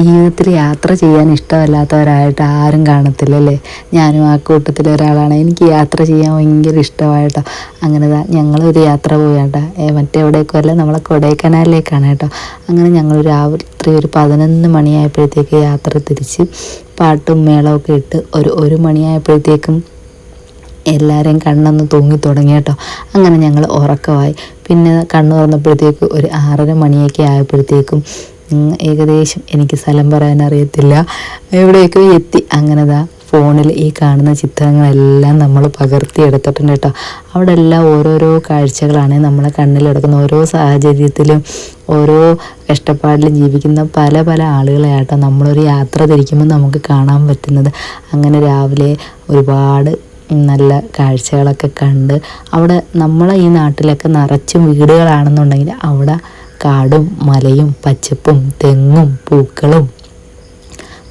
ജീവിതത്തിൽ യാത്ര ചെയ്യാൻ ഇഷ്ടമല്ലാത്തവരായിട്ട് ആരും കാണത്തില്ല അല്ലേ? ഞാനും ആ കൂട്ടത്തിൽ ഒരാളാണ്. എനിക്ക് യാത്ര ചെയ്യാൻ ഭയങ്കര ഇഷ്ടമായിട്ടോ. അങ്ങനെ ഞങ്ങളൊരു യാത്ര പോയാട്ടോ. മറ്റെവിടേക്കും അല്ല? നമ്മളെ കൊടൈക്കനാലിലേക്കാണ് കേട്ടോ. അങ്ങനെ ഞങ്ങൾ രാത്രി ഒരു പതിനൊന്ന് മണിയായപ്പോഴത്തേക്ക് യാത്ര തിരിച്ച് പാട്ടും മേളമൊക്കെ ഇട്ട് ഒരു ഒരു മണിയായപ്പോഴത്തേക്കും എല്ലാവരെയും കണ്ണൊന്ന് തൂങ്ങി തുടങ്ങി കേട്ടോ. അങ്ങനെ ഞങ്ങൾ ഉറക്കമായി. പിന്നെ കണ്ണു തുറന്നപ്പോഴത്തേക്ക് ഒരു ആറര മണിയൊക്കെ ആയപ്പോഴത്തേക്കും ഏകദേശം എനിക്ക് സ്ഥലം പറയാൻ അറിയത്തില്ല. എവിടെയൊക്കെ എത്തി? അങ്ങനെ ദാ ഫോണിൽ ഈ കാണുന്ന ചിത്രങ്ങളെല്ലാം നമ്മൾ പകർത്തിയെടുത്തിട്ടുണ്ട് കേട്ടോ. അവിടെ എല്ലാം ഓരോരോ കാഴ്ചകളാണ് നമ്മളെ കണ്ണിലെടുക്കുന്ന ഓരോ സാഹചര്യത്തിലും ഓരോ കഷ്ടപ്പാടിലും ജീവിക്കുന്ന പല പല ആളുകളെയാട്ടോ നമ്മളൊരു യാത്ര തിരിക്കുമ്പോൾ നമുക്ക് കാണാൻ പറ്റുന്നത്. അങ്ങനെ രാവിലെ ഒരുപാട് നല്ല കാഴ്ചകളൊക്കെ കണ്ട് അവിടെ നമ്മളെ ഈ നാട്ടിലൊക്കെ നിറച്ചും വീടുകളാണെന്നുണ്ടെങ്കിൽ അവിടെ കാടും മലയും പച്ചപ്പും തെങ്ങും പൂക്കളും.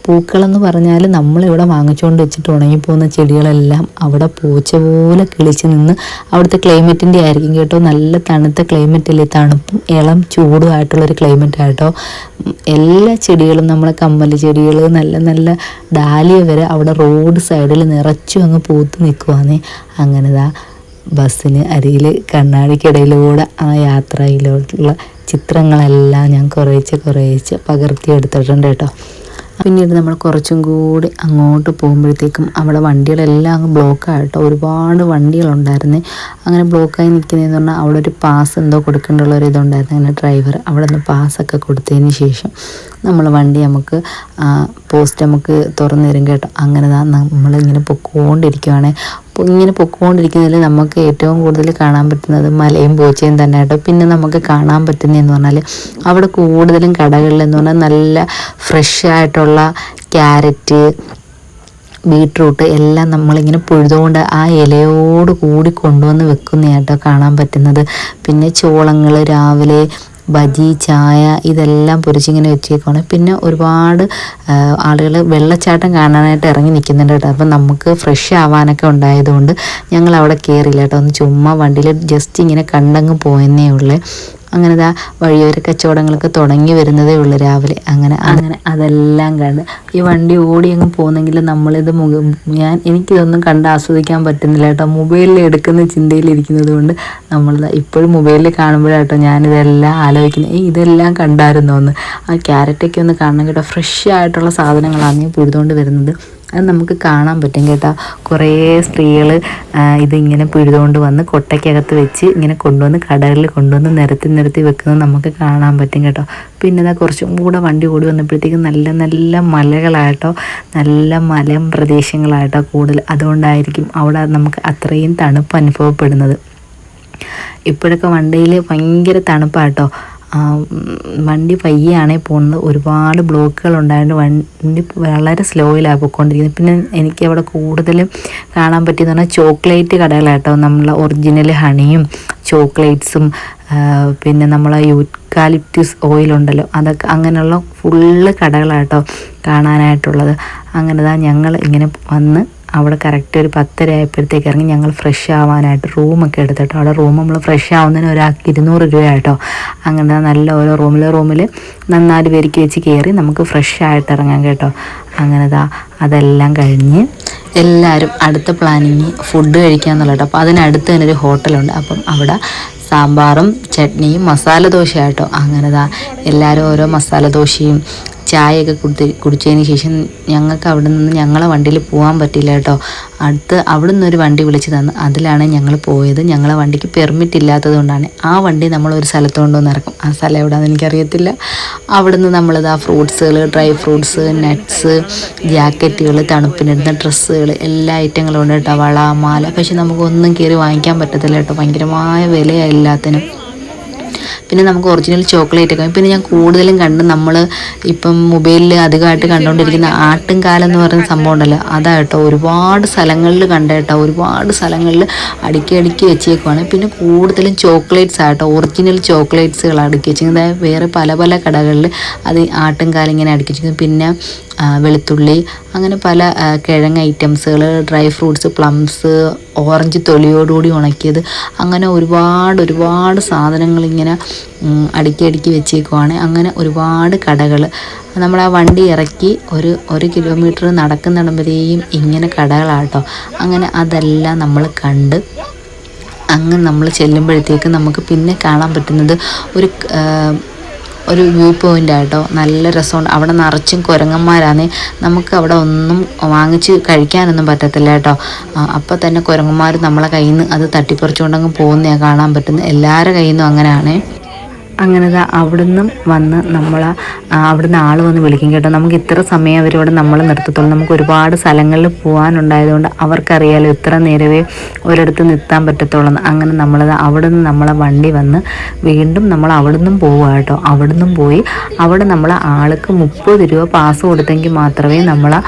പൂക്കളെന്ന് പറഞ്ഞാൽ നമ്മളിവിടെ വാങ്ങിച്ചുകൊണ്ട് വെച്ചിട്ട് ഉണങ്ങിപ്പോകുന്ന ചെടികളെല്ലാം അവിടെ പൂച്ച പോലെ കിളിച്ച് നിന്ന് അവിടുത്തെ ക്ലൈമറ്റിന്റെ ആയിരിക്കും കേട്ടോ. നല്ല തണുത്ത ക്ലൈമറ്റല്ലേ? തണുപ്പും ഇളം ചൂടുമായിട്ടുള്ളൊരു ക്ലൈമറ്റ് ആട്ടോ. ഉം, എല്ലാ ചെടികളും നമ്മളെ കമ്മൽ ചെടികൾ നല്ല നല്ല ഡാലിയ വരെ അവിടെ റോഡ് സൈഡിൽ നിറച്ചു അങ്ങ് പൂത്ത് നിൽക്കുവാന്നേ അങ്ങനെ ദാ ബസ്സിന് അരിയിൽ കണ്ണാടിക്കിടയിലൂടെ ആ യാത്രയിലോട്ടുള്ള ചിത്രങ്ങളെല്ലാം ഞാൻ കുറേശ്ശെ കുറേശ്ശെ പകർത്തിയെടുത്തിട്ടുണ്ട് കേട്ടോ. പിന്നീട് നമ്മൾ കുറച്ചും കൂടി അങ്ങോട്ട് പോകുമ്പോഴത്തേക്കും അവിടെ വണ്ടികളെല്ലാം അങ്ങ് ബ്ലോക്കായിട്ടോ ഒരുപാട് വണ്ടികളുണ്ടായിരുന്നു. അങ്ങനെ ബ്ലോക്കായി നിൽക്കുന്നതെന്ന് പറഞ്ഞാൽ അവിടെ ഒരു പാസ് എന്തോ കൊടുക്കേണ്ടുള്ള ഒരു ഇതുണ്ടായിരുന്നു. അങ്ങനെ ഡ്രൈവർ അവിടെ നിന്ന് പാസ്സൊക്കെ കൊടുത്തതിന് ശേഷം നമ്മൾ വണ്ടി നമുക്ക് പോസ്റ്റ് നമുക്ക് തുറന്നു തരും കേട്ടോ. അങ്ങനെ നമ്മളിങ്ങനെ പൊക്കോണ്ടിരിക്കുവാണേ. ഇങ്ങനെ പൊക്കോണ്ടിരിക്കുന്നതിൽ നമുക്ക് ഏറ്റവും കൂടുതൽ കാണാൻ പറ്റുന്നത് മലയും പൂച്ചയും തന്നെ കേട്ടോ പിന്നെ നമുക്ക് കാണാൻ പറ്റുന്നതെന്ന് പറഞ്ഞാൽ അവിടെ കൂടുതലും കടകളിലെന്ന് പറഞ്ഞാൽ നല്ല ഫ്രഷ് ആയിട്ടുള്ള ക്യാരറ്റ് ബീട്രൂട്ട് എല്ലാം നമ്മളിങ്ങനെ പുഴുതുകൊണ്ട് ആ ഇലയോട് കൂടി കൊണ്ടുവന്ന് വെക്കുന്നതായിട്ടോ കാണാൻ പറ്റുന്നത്. പിന്നെ ചോളങ്ങൾ രാവിലെ ബജി ചായ ഇതെല്ലാം പൊരിച്ചിങ്ങനെ വെച്ചേക്കാണ് പിന്നെ ഒരുപാട് ആളുകൾ വെള്ളച്ചാട്ടം കാണാനായിട്ട് ഇറങ്ങി നിൽക്കുന്നുണ്ട് കേട്ടോ. അപ്പം നമുക്ക് ഫ്രഷ് ആവാനൊക്കെ ഉണ്ടായതുകൊണ്ട് ഞങ്ങൾ അവിടെ കയറിയില്ല കേട്ടോ. ഒന്ന് ചുമ്മാ വണ്ടിയിൽ ജസ്റ്റ് ഇങ്ങനെ കണ്ടങ്ങ് പോയെന്നേ ഉള്ളേ. അങ്ങനെ ദാ വഴിയോര കച്ചവടങ്ങളൊക്കെ തുടങ്ങി വരുന്നതേ ഉള്ളൂ രാവിലെ. അങ്ങനെ അങ്ങനെ അതെല്ലാം കണ്ട്. ഈ വണ്ടി ഓടി അങ്ങ് പോകുന്നെങ്കിൽ നമ്മളിത് മുഖ ഞാൻ എനിക്കിതൊന്നും കണ്ട് ആസ്വദിക്കാൻ പറ്റുന്നില്ല കേട്ടോ. മൊബൈലിൽ എടുക്കുന്ന ചിന്തയിലിരിക്കുന്നത് കൊണ്ട് നമ്മൾ ഇപ്പോഴും മൊബൈലിൽ കാണുമ്പോഴാട്ടോ ഞാനിതെല്ലാം ആലോചിക്കുന്നത് ഏയ് ഇതെല്ലാം കണ്ടായിരുന്നോ എന്ന്. ആ ക്യാരറ്റൊക്കെ ഒന്ന് കാണണം കേട്ടോ. ഫ്രഷ് ആയിട്ടുള്ള സാധനങ്ങളാണ് ഞാൻ പിഴുതുകൊണ്ട് വരുന്നത്. അത് നമുക്ക് കാണാൻ പറ്റും കേട്ടോ. കുറേ സ്ത്രീകൾ ഇതിങ്ങനെ പിഴുതുകൊണ്ട് വന്ന് കൊട്ടയ്ക്കകത്ത് വെച്ച് ഇങ്ങനെ കൊണ്ടുവന്ന് കടകളിൽ കൊണ്ടുവന്ന് നിരത്തി നിരത്തി വെക്കുന്നത് നമുക്ക് കാണാൻ പറ്റും കേട്ടോ. പിന്നെ ഇതാ കുറച്ചും കൂടെ വണ്ടി ഓടി വന്നപ്പോഴത്തേക്കും നല്ല നല്ല മലകളായിട്ടോ നല്ല മലം പ്രദേശങ്ങളായിട്ടോ കൂടുതൽ. അതുകൊണ്ടായിരിക്കും അവിടെ നമുക്ക് അത്രയും തണുപ്പ് അനുഭവപ്പെടുന്നത്. ഇപ്പോഴൊക്കെ വണ്ടിയിൽ ഭയങ്കര തണുപ്പാട്ടോ. വണ്ടി പയ്യാണ് പോകുന്നത് ഒരുപാട് ബ്ലോക്കുകൾ ഉണ്ടായതുകൊണ്ട് വണ്ടി വളരെ സ്ലോയിലാണ് പോയിക്കൊണ്ടിരിക്കുന്നത്. പിന്നെ എനിക്ക് അവിടെ കൂടുതലും കാണാൻ പറ്റിയെന്ന് പറഞ്ഞാൽ ചോക്ലേറ്റ് കടകളാട്ടോ. നമ്മളെ ഒറിജിനൽ ഹണിയും ചോക്ലേറ്റ്സും പിന്നെ നമ്മളെ യൂക്കാലിപ്റ്റസ് ഓയിലുണ്ടല്ലോ അതൊക്കെ അങ്ങനെയുള്ള ഫുള്ള് കടകളാട്ടോ കാണാനായിട്ടുള്ളത്. അങ്ങനെ ഞങ്ങൾ ഇങ്ങനെ വന്ന് അവിടെ കറക്റ്റ് ഒരു പത്തര ആയപ്പോഴത്തേക്ക് ഇറങ്ങി ഞങ്ങൾ ഫ്രഷ് ആവാനായിട്ട് റൂമൊക്കെ എടുത്തിട്ടോ അവിടെ റൂം നമ്മൾ ഫ്രഷ് ആവുന്നതിന് ഒരാൾക്ക് ഇരുന്നൂറ് രൂപയായിട്ടോ അങ്ങനെ നല്ല ഓരോ റൂമിൽ റൂമിൽ നന്നാൽ പേർക്ക് വെച്ച് കയറി നമുക്ക് ഫ്രഷ് ആയിട്ട് ഇറങ്ങാം കേട്ടോ. അങ്ങനെ ദാ അതെല്ലാം കഴിഞ്ഞ് എല്ലാവരും അടുത്ത പ്ലാനിങ് ഫുഡ് കഴിക്കുക കേട്ടോ. അപ്പോൾ അതിനടുത്ത് തന്നെ ഒരു ഹോട്ടലുണ്ട് അപ്പം അവിടെ സാമ്പാറും ചട്നിയും മസാല ദോശയാട്ടോ. അങ്ങനെ ദാ എല്ലാവരും ഓരോ മസാല ദോശയും ചായയൊക്കെ കുടി കുടിച്ചതിന് ശേഷം ഞങ്ങൾക്ക് അവിടെ നിന്ന് ഞങ്ങളെ വണ്ടിയിൽ പോകാൻ പറ്റില്ല കേട്ടോ. അടുത്ത് അവിടെ നിന്ന് ഒരു വണ്ടി വിളിച്ച് തന്നു. അതിലാണ് ഞങ്ങൾ പോയത്. ഞങ്ങളെ വണ്ടിക്ക് പെർമിറ്റ് ഇല്ലാത്തത് കൊണ്ടാണ് ആ വണ്ടി നമ്മൾ ഒരു സ്ഥലത്ത് കൊണ്ടുവന്ന് ഇറക്കും. ആ സ്ഥലം എവിടെയാണെന്ന് എനിക്കറിയത്തില്ല. അവിടെ നിന്ന് നമ്മളിത് ആ ഫ്രൂട്ട്സുകൾ ഡ്രൈ ഫ്രൂട്ട്സ് നട്ട്സ് ജാക്കറ്റുകൾ തണുപ്പിനിടുന്ന ഡ്രസ്സുകൾ എല്ലാ ഐറ്റങ്ങളും ഉണ്ട് കേട്ടോ വള മാല. പക്ഷെ നമുക്കൊന്നും കയറി വാങ്ങിക്കാൻ പറ്റത്തില്ല കേട്ടോ. ഭയങ്കരമായ വിലയാണ് എല്ലാത്തിനും. പിന്നെ നമുക്ക് ഒറിജിനൽ ചോക്ലേറ്റ് ഒക്കെ. പിന്നെ ഞാൻ കൂടുതലും കണ്ട് നമ്മൾ ഇപ്പം മൊബൈലിൽ അധികമായിട്ട് കണ്ടുകൊണ്ടിരിക്കുന്ന ആട്ടുംകാലം എന്ന് പറയുന്ന സംഭവം ഉണ്ടല്ലോ. അതായിട്ടോ ഒരുപാട് സ്ഥലങ്ങളിൽ കണ്ടേട്ടോ ഒരുപാട് സ്ഥലങ്ങളിൽ അടുക്കി അടുക്കി വെച്ചേക്കുവാണ്. പിന്നെ കൂടുതലും ചോക്ലേറ്റ്സ് ആട്ടോ ഒറിജിനൽ ചോക്ലേറ്റ്സുകൾ അടുക്കി വെച്ചിരിക്കുന്നത് വേറെ പല പല കടകളിൽ അത് ആട്ടുംകാലം ഇങ്ങനെ അടുക്കി വെച്ചിരിക്കുന്നു പിന്നെ വെളുത്തുള്ളി അങ്ങനെ പല കിഴങ്ങ് ഐറ്റംസുകൾ ഡ്രൈ ഫ്രൂട്ട്സ് പ്ലംസ് ഓറഞ്ച് തൊലിയോടുകൂടി ഉണക്കിയത്. അങ്ങനെ ഒരുപാട് ഒരുപാട് സാധനങ്ങൾ ഇങ്ങനെ അടുക്കി അടുക്കി വെച്ചേക്കുവാണ്. അങ്ങനെ ഒരുപാട് കടകൾ നമ്മൾ ആ വണ്ടി ഇറക്കി ഒരു ഒരു കിലോമീറ്റർ നടക്കുന്നിടം വരെയും ഇങ്ങനെ കടകളാട്ടോ. അങ്ങനെ അതെല്ലാം നമ്മൾ കണ്ട് അങ്ങനെ നമ്മൾ ചെല്ലുമ്പോഴത്തേക്ക് നമുക്ക് പിന്നെ കാണാൻ പറ്റുന്നത് ഒരു ഒരു വ്യൂ പോയിന്റ് ആട്ടോ നല്ല രസമുണ്ട്. അവിടെ നിറച്ചും കുരങ്ങന്മാരാണ്. നമുക്ക് അവിടെ ഒന്നും വാങ്ങിച്ച് കഴിക്കാനൊന്നും പറ്റത്തില്ല കേട്ടോ അപ്പോൾ തന്നെ കുരങ്ങന്മാർ നമ്മളെ കയ്യിൽ നിന്ന് അത് തട്ടിപ്പറിച്ചുകൊണ്ടങ്ങ് പോകുന്നതാണ് കാണാൻ പറ്റുന്നത്. എല്ലാവരുടെ കയ്യിൽ നിന്നും അങ്ങനെയാണേ. അങ്ങനെ അവിടുന്ന് വന്ന് നമ്മൾ അവിടുന്ന് ആൾ വന്ന് വിളിക്കും കേട്ടോ. നമുക്ക് ഇത്ര സമയം അവരോട് നമ്മൾ നിർത്തത്തുള്ളൂ. നമുക്ക് ഒരുപാട് സ്ഥലങ്ങളിൽ പോകാനുണ്ടായതുകൊണ്ട് അവർക്കറിയാലോ ഇത്ര നേരവേ ഒരിടത്ത് നിർത്താൻ പറ്റത്തുള്ളൂ. അങ്ങനെ നമ്മൾ അവിടുന്ന് നമ്മളെ വണ്ടി വന്ന് വീണ്ടും നമ്മൾ അവിടുന്നും പോവുക കേട്ടോ. അവിടുന്നും പോയി അവിടെ നമ്മൾ ആൾക്ക് മുപ്പത് രൂപ പാസ് കൊടുത്തെങ്കിൽ മാത്രമേ നമ്മളെ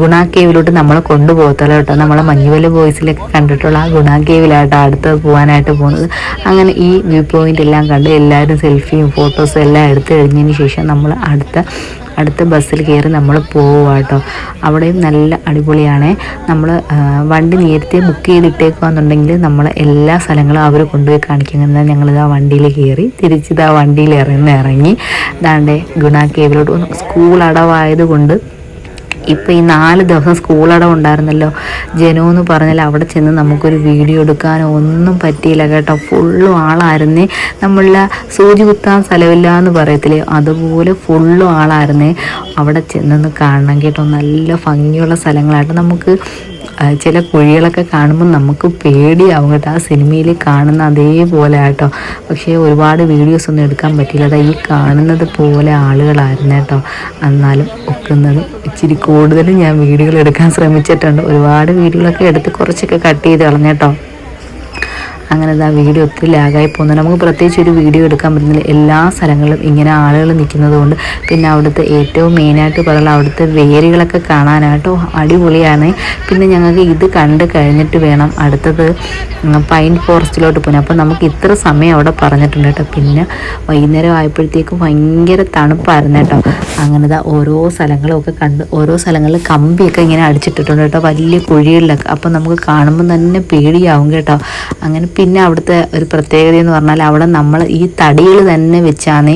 ഗുണ കേവിലോട്ട് നമ്മളെ കൊണ്ടുപോകത്തുള്ളൂ കേട്ടോ. നമ്മളെ മഞ്ഞുവല ബോയ്സിലൊക്കെ കണ്ടിട്ടുള്ള ആ ഗുണ കേവിലാട്ടോ അടുത്ത് പോകാനായിട്ട് പോകുന്നത്. അങ്ങനെ ഈ വ്യൂ പോയിന്റ് എല്ലാം കണ്ട് എല്ലാവരും സെൽഫിയും ഫോട്ടോസും എല്ലാം എടുത്തു കഴിഞ്ഞതിന് ശേഷം നമ്മൾ അടുത്ത അടുത്ത ബസ്സിൽ കയറി നമ്മൾ പോവുക കേട്ടോ. അവിടെയും നല്ല അടിപൊളിയാണ്. നമ്മൾ വണ്ടി നേരത്തെ ബുക്ക് ചെയ്തിട്ടേക്കുകയെന്നുണ്ടെങ്കിൽ നമ്മൾ എല്ലാ സ്ഥലങ്ങളും അവർ കൊണ്ടുപോയി കാണിക്കുന്നത് ഞങ്ങളിത് ആ വണ്ടിയിൽ കയറി തിരിച്ചിത് ആ വണ്ടിയിൽ ഇറങ്ങി ഇറങ്ങി. ദാണ്ടേ ഗുണ കേവിലോട്ട് സ്കൂൾ അടവായതുകൊണ്ട് ഇപ്പം ഈ നാല് ദിവസം സ്കൂളടം ഉണ്ടായിരുന്നല്ലോ. ജനു എന്ന് പറഞ്ഞാൽ അവിടെ ചെന്ന് നമുക്കൊരു വീഡിയോ എടുക്കാനോ ഒന്നും പറ്റിയില്ല കേട്ടോ. ഫുള്ളും ആളായിരുന്നേ. നമ്മളിലെ സൂചി കുത്താൻ സ്ഥലമില്ല എന്ന് പറയത്തില്ലേ? അതുപോലെ ഫുള്ളും ആളായിരുന്നേ. അവിടെ ചെന്നൊന്ന് കാണണം കേട്ടോ. നല്ല ഭംഗിയുള്ള സ്ഥലങ്ങളായിട്ട് നമുക്ക് ചില കുഴികളൊക്കെ കാണുമ്പോൾ നമുക്ക് പേടിയാവും കേട്ടോ. ആ സിനിമയിൽ കാണുന്ന അതേപോലെ ആട്ടോ. പക്ഷേ ഒരുപാട് വീഡിയോസ് ഒന്നും എടുക്കാൻ പറ്റിയില്ല അതാ ഈ കാണുന്നത് പോലെ ആളുകളായിരുന്നു കേട്ടോ. എന്നാലും ഒക്കുന്നത് ഇച്ചിരി കൂടുതലും ഞാൻ വീഡിയോകൾ എടുക്കാൻ ശ്രമിച്ചിട്ടുണ്ട്. ഒരുപാട് വീഡിയോകളൊക്കെ എടുത്ത് കുറച്ചൊക്കെ കട്ട് ചെയ്ത് കളഞ്ഞേട്ടോ അങ്ങനെ ഇതാ വീഡിയോ ഒത്തിരി ലാഗായി പോകുന്നുണ്ട് നമുക്ക് പ്രത്യേകിച്ച് ഒരു വീഡിയോ എടുക്കാൻ പറ്റുന്നില്ല. എല്ലാ സ്ഥലങ്ങളിലും ഇങ്ങനെ ആളുകൾ നിൽക്കുന്നത് കൊണ്ട് പിന്നെ അവിടുത്തെ ഏറ്റവും മെയിനായിട്ട് പറയുന്നത് അവിടുത്തെ വേരുകളൊക്കെ കാണാനായിട്ടോ അടിപൊളിയാണ്. പിന്നെ ഞങ്ങൾക്ക് ഇത് കണ്ട് കഴിഞ്ഞിട്ട് വേണം അടുത്തത് പൈൻ ഫോറസ്റ്റിലോട്ട് പോകാൻ. അപ്പോൾ നമുക്ക് ഇത്ര സമയം അവിടെ പറഞ്ഞിട്ടുണ്ട് കേട്ടോ. പിന്നെ വൈകുന്നേരം ആയപ്പോഴത്തേക്കും ഭയങ്കര തണുപ്പായിരുന്നു കേട്ടോ. അങ്ങനെ ദാ ഓരോ സ്ഥലങ്ങളൊക്കെ കണ്ട് ഓരോ സ്ഥലങ്ങളിൽ കമ്പിയൊക്കെ ഇങ്ങനെ അടിച്ചിട്ടിട്ടുണ്ട് കേട്ടോ. വലിയ കുഴികളിലൊക്കെ. അപ്പോൾ നമുക്ക് കാണുമ്പോൾ തന്നെ പേടിയാവും കേട്ടോ. അങ്ങനെ പിന്നെ അവിടുത്തെ ഒരു പ്രത്യേകത എന്ന് പറഞ്ഞാൽ അവിടെ നമ്മൾ ഈ തടിയിൽ തന്നെ വെച്ചാണ്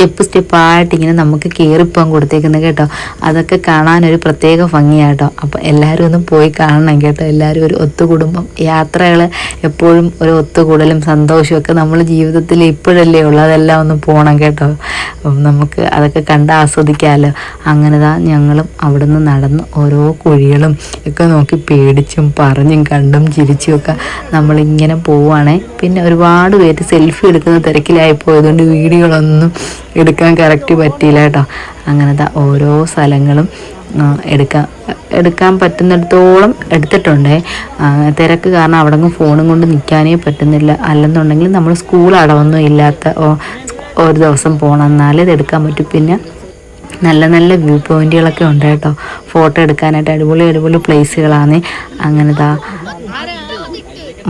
സ്റ്റെപ്പ് സ്റ്റെപ്പായിട്ട് ഇങ്ങനെ നമുക്ക് കയറിപ്പോകാൻ കൊടുത്തേക്കുന്നത് കേട്ടോ. അതൊക്കെ കാണാനൊരു പ്രത്യേക ഭംഗിയാട്ടോ. അപ്പോൾ എല്ലാവരും ഒന്നും പോയി കാണണം കേട്ടോ. എല്ലാവരും ഒരു ഒത്തുകുടുംബം യാത്രകൾ എപ്പോഴും ഒരു ഒത്തുകൂടലും സന്തോഷമൊക്കെ നമ്മൾ ജീവിതത്തിൽ ഇപ്പോഴല്ലേ ഉള്ളൂ. അതെല്ലാം ഒന്ന് പോകണം കേട്ടോ. നമുക്ക് അതൊക്കെ കണ്ട് ആസ്വദിക്കാമല്ലോ അങ്ങനെ താ ഞങ്ങളും അവിടുന്ന് നടന്ന് ഓരോ കുഴികളും ഒക്കെ നോക്കി പേടിച്ചും പറഞ്ഞും കണ്ടും ചിരിച്ചും ഒക്കെ നമ്മളിങ്ങനെ പോവുകയാണേ പിന്നെ ഒരുപാട് പേര് സെൽഫി എടുക്കുന്ന തിരക്കിലായി പോയതുകൊണ്ട് വീഡിയോകളൊന്നും എടുക്കാൻ കറക്റ്റ് പറ്റിയില്ല കേട്ടോ. അങ്ങനത്തെ ഓരോ സ്ഥലങ്ങളും എടുക്കാൻ എടുക്കാൻ പറ്റുന്നിടത്തോളം എടുത്തിട്ടുണ്ടേ. തിരക്ക് കാരണം അവിടെ ഫോണും കൊണ്ട് നിൽക്കാനേ പറ്റുന്നില്ല. അല്ലെന്നുണ്ടെങ്കിൽ നമ്മൾ സ്കൂൾ അടവൊന്നും ഇല്ലാത്ത ഒരു ദിവസം പോകണം എന്നാലേ ഇത് എടുക്കാൻ പറ്റും. പിന്നെ നല്ല നല്ല വ്യൂ പോയിന്റുകളൊക്കെ ഉണ്ട് കേട്ടോ. ഫോട്ടോ എടുക്കാനായിട്ട് അടിപൊളി അടിപൊളി പ്ലേസുകളാണ് അങ്ങനത്തെ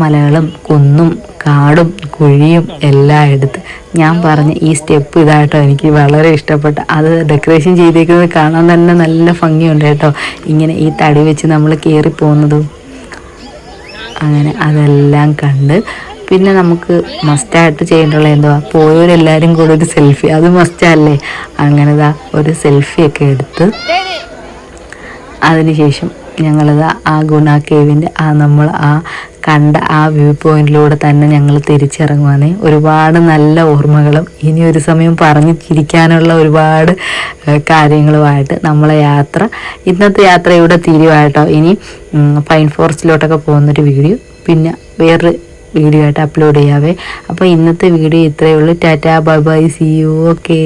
മലകളും കുന്നും കാടും കുഴിയും എല്ലായിടത്ത് ഞാൻ പറഞ്ഞ ഈ സ്റ്റെപ്പ് ഇതായിട്ടോ എനിക്ക് വളരെ ഇഷ്ടപ്പെട്ട. അത് ഡെക്കറേഷൻ ചെയ്തേക്കുന്നത് കാണാൻ തന്നെ നല്ല ഭംഗിയുണ്ട് കേട്ടോ. ഇങ്ങനെ ഈ തടി വെച്ച് നമ്മൾ കയറി പോകുന്നതും. അങ്ങനെ അതെല്ലാം കണ്ട് പിന്നെ നമുക്ക് മസ്റ്റായിട്ട് ചെയ്യേണ്ടുള്ള എന്തുവാ? പോയവരെല്ലാവരും കൂടെ ഒരു സെൽഫി. അത് മസ്റ്റല്ലേ അങ്ങനെ ദാ ഒരു സെൽഫിയൊക്കെ എടുത്ത് അതിനുശേഷം ഞങ്ങളിതാ ആ ഗുണ കേവിന്റെ ആ നമ്മൾ ആ കണ്ട ആ വ്യൂ പോയിന്റിലൂടെ തന്നെ ഞങ്ങൾ തിരിച്ചിറങ്ങുവാണ്. ഒരുപാട് നല്ല ഓർമ്മകളും ഇനി ഒരു സമയം പറഞ്ഞു ചിരിക്കാനുള്ള ഒരുപാട് കാര്യങ്ങളുമായിട്ട് നമ്മളെ യാത്ര ഇന്നത്തെ യാത്ര ഇവിടെ തീരുവായിട്ടോ? ഇനി പൈൻ ഫോറസ്റ്റിലോട്ടൊക്കെ പോകുന്നൊരു വീഡിയോ പിന്നെ വേറൊരു വീഡിയോ ആയിട്ട് അപ്ലോഡ് ചെയ്യാവേ. അപ്പോൾ ഇന്നത്തെ വീഡിയോ ഇത്രയേ ഉള്ളൂ. Tata bye bye see you okay